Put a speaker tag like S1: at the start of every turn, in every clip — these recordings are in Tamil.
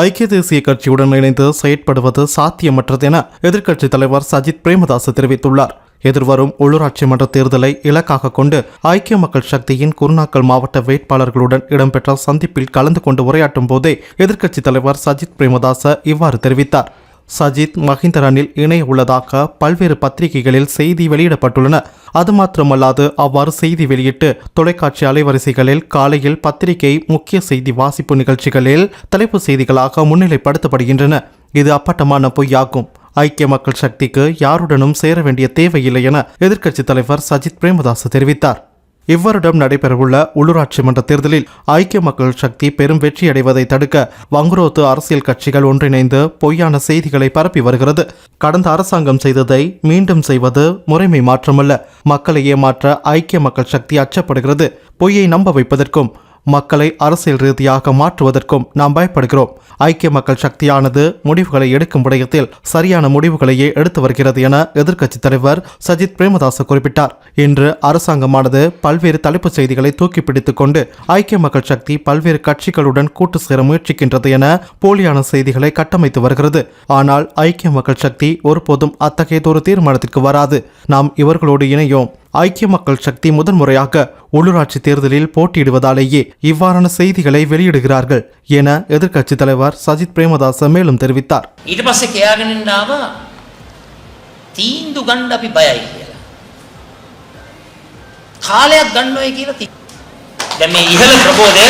S1: ஐக்கிய தேசிய கட்சியுடன் இணைந்து செயற்படுவது சாத்தியமற்றது என எதிர்க்கட்சித் தலைவர் சஜித் பிரேமதாஸ் தெரிவித்துள்ளார். எதிர்வரும் உள்ளூராட்சி மன்ற தேர்தலை இலக்காக கொண்டு ஐக்கிய மக்கள் சக்தியின் குருநாக்கல் மாவட்ட வேட்பாளர்களுடன் இடம்பெற்ற சந்திப்பில் கலந்து கொண்டு உரையாற்றும் போதே எதிர்க்கட்சித் தலைவர் சஜித் பிரேமதாச இவ்வாறு தெரிவித்தார். சஜித் மஹிந்த ரணில் இணைய உள்ளதாக பல்வேறு பத்திரிகைகளில் செய்தி வெளியிடப்பட்டுள்ளன. அது மாத்திரமல்லாது அவ்வாறு செய்தி வெளியிட்டு தொலைக்காட்சி அலைவரிசைகளில் காலையில் பத்திரிகை முக்கிய செய்தி வாசிப்பு நிகழ்ச்சிகளில் தலைப்பு செய்திகளாக முன்னிலைப்படுத்தப்படுகின்றன. இது அப்பட்டமான பொய்யாகும். ஐக்கிய மக்கள் சக்திக்கு யாருடனும் சேர வேண்டிய தேவையில்லை என எதிர்க்கட்சித் தலைவர் சஜித் பிரேமதாஸ் தெரிவித்தார். இவ்வருடம் நடைபெறவுள்ள உள்ளூராட்சி மன்ற தேர்தலில் ஐக்கிய மக்கள் சக்தி பெரும் வெற்றியடைவதை தடுக்க வங்குரோத்து அரசியல் கட்சிகள் ஒன்றிணைந்து பொய்யான செய்திகளை பரப்பி வருகிறது. கடந்த அரசாங்கம் செய்ததை மீண்டும் செய்வது முறைமை மாற்றமல்ல. மக்களை ஏமாற்ற ஐக்கிய மக்கள் சக்தி அச்சப்படுகிறது. பொய்யை நம்ப வைப்பதற்கும் மக்களை அரசியல் ரீதியாக மாற்றுவதற்கும் நாம் பயப்படுகிறோம். ஐக்கிய மக்கள் சக்தியானது முடிவுகளை எடுக்கும் விடயத்தில் சரியான முடிவுகளையே எடுத்து வருகிறது என எதிர்க்கட்சித் தலைவர் சஜித் பிரேமதாச குறிப்பிட்டார். இன்று அரசாங்கமானது பல்வேறு தலைப்புச் செய்திகளை தூக்கி பிடித்துக் கொண்டு ஐக்கிய மக்கள் சக்தி பல்வேறு கட்சிகளுடன் கூட்டு சேர முயற்சிக்கின்றது என போலியான செய்திகளை கட்டமைத்து வருகிறது. ஆனால் ஐக்கிய மக்கள் சக்தி ஒருபோதும் அத்தகையதொரு தீர்மானத்திற்கு வராது. நாம் இவர்களோடு இணையோம். ஐக்கிய மக்கள் சக்தி முதன்முறையாக உள்ளூராட்சி தேர்தலில் போட்டியிடுவதாலேயே இவ்வாறான செய்திகளை வெளியிடுகிறார்கள் என எதிர்க்கட்சி தலைவர் சஜித் பிரேமதாச மேலும் தெரிவித்தார்.
S2: කාලයක් ගන්නවයි කියලා දැන් මේ ඉහළ ප්‍රබෝධය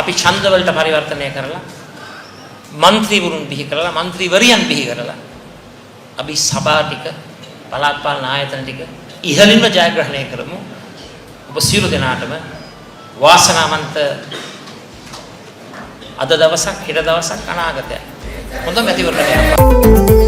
S2: අපි ඡන්දවලට පරිවර්තනය කරලා മന്ത്രിවරුන් බිහි කරලා മന്ത്രിවරියන් බිහි කරලා අපි සභා ටික පළාත් පාලන ආයතන ටික ඉහළින්ම ජයග්‍රහණය කරමු. ඔබ සියලු දෙනාටම වාසනාවන්ත අද දවසක් හෙට දවසක් අනාගතයක්. හොඳ මැතිවරණ වෙනවා.